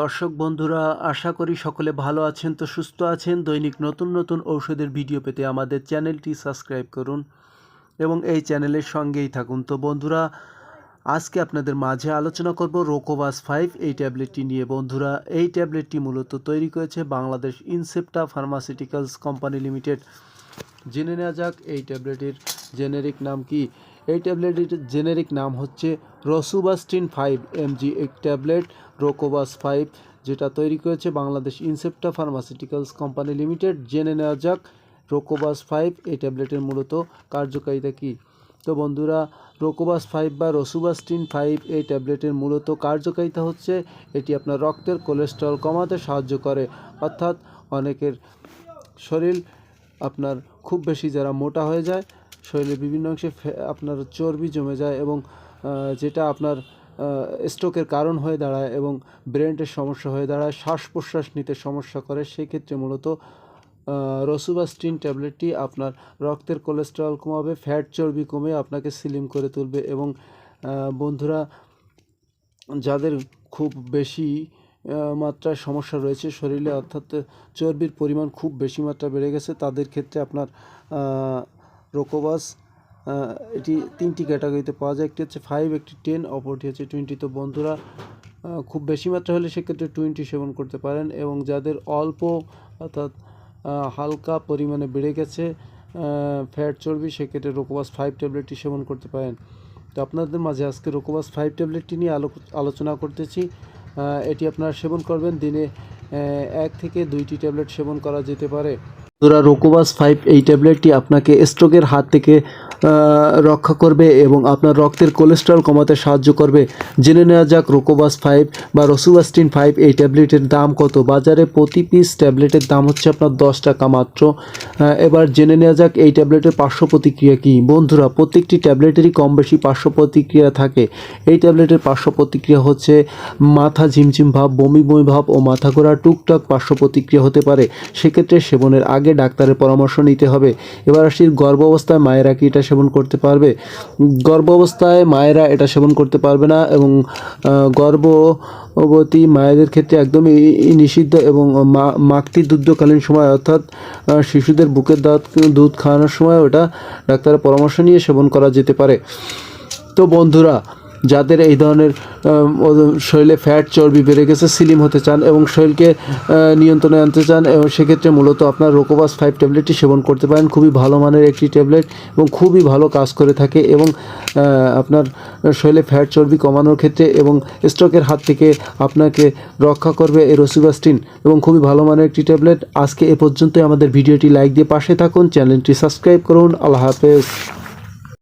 দর্শক বন্ধুরা, আশা করি সকলে ভালো আছেন তো সুস্থ আছেন। দৈনিক নতুন নতুন ঔষধের ভিডিও পেতে আমাদের চ্যানেলটি সাবস্ক্রাইব করুন এবং এই চ্যানেলের সঙ্গেই থাকুন। তো বন্ধুরা, আজকে আপনাদের মাঝে আলোচনা করব রোকোভাস ফাইভ এই ট্যাবলেটটি নিয়ে। বন্ধুরা, এই ট্যাবলেটটি মূলত তৈরি করেছে Bangladesh Incepta pharmaceuticals company limited. জেনে নেওয়া যাক এই ট্যাবলেটের জেনেরিক নাম কি। এই ট্যাবলেটের জেনেরিক নাম হচ্ছে রসুবাস্টিন ফাইভ এমজি, এক ট্যাবলেট রোকোবাস ফাইভ, যেটা তৈরি করেছে Bangladesh Incepta pharmaceuticals company limited. জেনে নেওয়া যাক, রোকোবাস ফাইভ এই ট্যাবলেটের মূলত কার্যকারিতা কী? তো বন্ধুরা, রোকোবাস ফাইভ বা রসুবাস্টিন ফাইভ এই ট্যাবলেটের মূলত কার্যকারিতা হচ্ছে, এটি আপনার রক্তের কোলেস্ট্রল কমাতে সাহায্য করে। অর্থাৎ অনেকের শরীর আপনার খুব বেশি যারা মোটা হয়ে যায় শরীরের বিভিন্ন অংশে আপনার চর্বি জমে যায় এবং যেটা আপনার স্ট্রোকের কারণ হয়ে দাঁড়ায় এবং ব্রেনের সমস্যা হয়ে দাঁড়ায় শ্বাস প্রশ্বাস নিতে সমস্যা করে, সেক্ষেত্রে মূলত রসুবাস্টিন ট্যাবলেটটি আপনার রক্তের কোলেস্টেরল কমাবে, ফ্যাট চর্বি কমে আপনাকে স্লিম করে তুলবে এবং বন্ধুরা, যাদের খুব বেশি মাত্রায় সমস্যা রয়েছে শরীরে, অর্থাৎ চর্বির পরিমাণ খুব বেশি মাত্রা বেড়ে গেছে, তাদের ক্ষেত্রে আপনার রোকোবাস এটি তিনটি ক্যাটাগরিতে পাওয়া যায়। একটি হচ্ছে ফাইভ একটি টেন অপরটি হচ্ছে টোয়েন্টি তো বন্ধুরা খুব বেশি মাত্রা হলে সেক্ষেত্রে টোয়েন্টি সেবন করতে পারেন এবং যাদের অল্প, অর্থাৎ হালকা পরিমাণে বেড়ে গেছে ফ্যাট চর্বি, সেক্ষেত্রে রোকোবাস ফাইভ ট্যাবলেটটি সেবন করতে পারেন। তো আপনাদের মাঝে আজকে রোকোবাস ফাইভ ট্যাবলেটটি নিয়ে আলো, আলোচনা করতেছি। এটি আপনারা সেবন করবেন। দিনে এক থেকে দুইটি ট্যাবলেট সেবন করা যেতে পারে। বন্ধুরা রোকোবাস ফাইভ এই ট্যাবলেটটি আপনাকে স্ট্রোকের হাত থেকে আহ, রক্ষা করবে এবং আপনার রক্তের কোলেস্ট্রল কমাতে সাহায্য করবে। জেনে নেওয়া যাক রোকোবাস ফাইভ বা রসুবাস্টিন ফাইভ এই ট্যাবলেটের দাম কত? বাজারে প্রতি পিস ট্যাবলেটের দাম হচ্ছে আপনার দশ টাকা মাত্র। এবার জেনে নেওয়া যাক এই ট্যাবলেটের পার্শ্ব প্রতিক্রিয়া কী? বন্ধুরা, প্রত্যেকটি ট্যাবলেটেরই কম বেশি পার্শ্ব প্রতিক্রিয়া থাকে। এই ট্যাবলেটের পার্শ্ব প্রতিক্রিয়া হচ্ছে মাথা ঝিমঝিম ভাব, বমি বমি ভাব ও মাথা ঘোরা টুকটাক পার্শ্ব প্রতিক্রিয়া হতে পারে। সেক্ষেত্রে সেবনের আগে ডাক্তারের পরামর্শ নিতে হবে। এবার আসি গর্ভ অবস্থায় মায়েরা কি এটা সেবন করতে পারবে। গর্ভ অবস্থায় মায়েরা এটা সেবন করতে পারবে না এবং গর্ভবতী মায়েদের ক্ষেত্রে একদমই নিষিদ্ধ এবং মা, মাতৃ দুগ্ধকালীন সময় অর্থাৎ শিশুদের বুকের দাঁত, দুধ খাওয়ানোর সময় ওটা ডাক্তারের পরামর্শ নিয়ে সেবন করা যেতে পারে। তো বন্ধুরা যাদের এই ধরনের শরীরে ফ্যাট চর্বি বেড়ে গেছে, সিলিম হতে চান এবং শরীরকে নিয়ন্ত্রণে আনতে চান, এবং সেক্ষেত্রে মূলত আপনার রোকোবাস ফাইভ ট্যাবলেটটি সেবন করতে পারেন। খুবই ভালো মানের একটি ট্যাবলেট এবং খুবই ভালো কাজ করে থাকে এবং আপনার শরীরে ফ্যাট চর্বি কমানোর ক্ষেত্রে এবং স্ট্রোকের হাত থেকে আপনাকে রক্ষা করবে এই রসিবাস্টিন এবং খুবই ভালো মানের একটি ট্যাবলেট। আজকে এ পর্যন্তই। আমাদের ভিডিওটি লাইক দিয়ে পাশে থাকুন, চ্যানেলটি সাবস্ক্রাইব করুন। আল্লাহ হাফেজ।